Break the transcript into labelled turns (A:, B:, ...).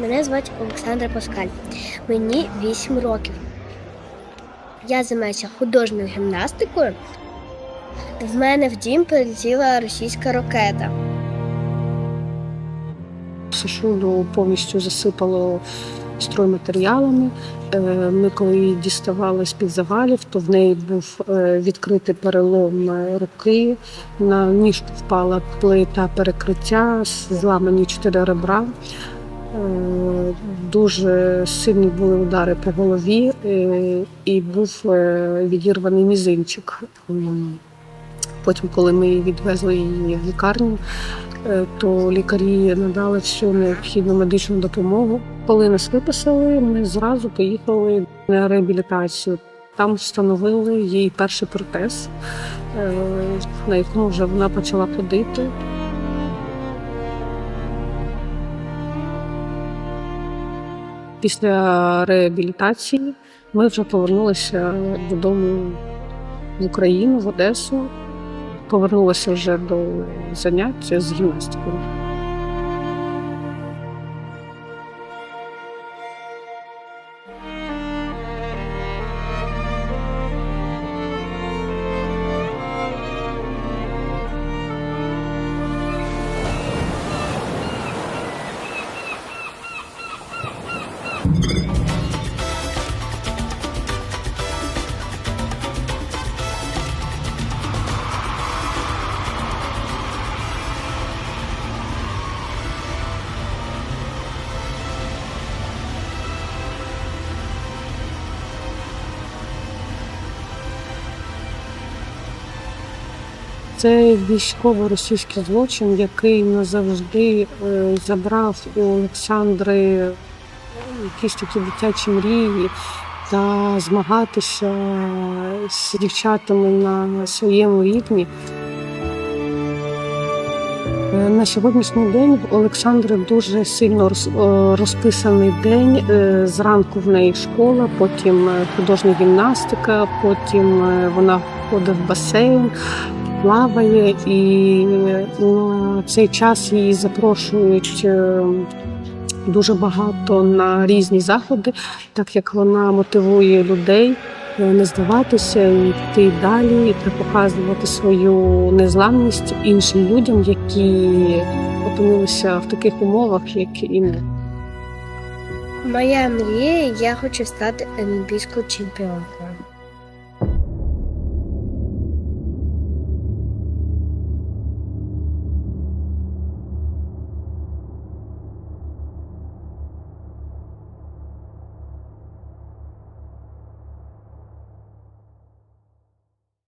A: Мене звати Олександра Паскаль. Мені 8 років. Я займаюся художньою гімнастикою. В мене в дім прилетіла російська ракета.
B: Сушулю ну, повністю засипало стройматеріалами. Е, Ми коли її діставали з-під завалів, то в неї був е, відкритий перелом е, руки. На ніжку впала плита перекриття, зламані чотири ребра. Дуже сильні були удари по голові і був відірваний мізинчик. Потім, коли ми відвезли її в лікарню, то лікарі надали всю необхідну медичну допомогу. Коли нас виписали, ми зразу поїхали на реабілітацію. Там встановили їй перший протез, е, на якому вже вона почала ходити. Після реабілітації ми вже повернулися додому в Україну, в Одесу. Повернулася вже до занять з гімнастикою. Це військово-російський злочин, який назавжди е, забрав у Олександри якісь такі дитячі мрії та змагатися з дівчатами на своєму рівні. Е, На сьогоднішній день в Олександри дуже сильно розписаний день. Е, Зранку в неї школа, потім е, художня гімнастика, потім е, вона ходить в басейн, плаває, і на цей час її запрошують е, дуже багато на різні заходи, так як вона мотивує людей е, не здаватися, і йти далі, та показувати свою незламність іншим людям, які опинилися в таких умовах, як і ми.
A: Моя мрія, я хочу стати олімпійською чемпіонкою.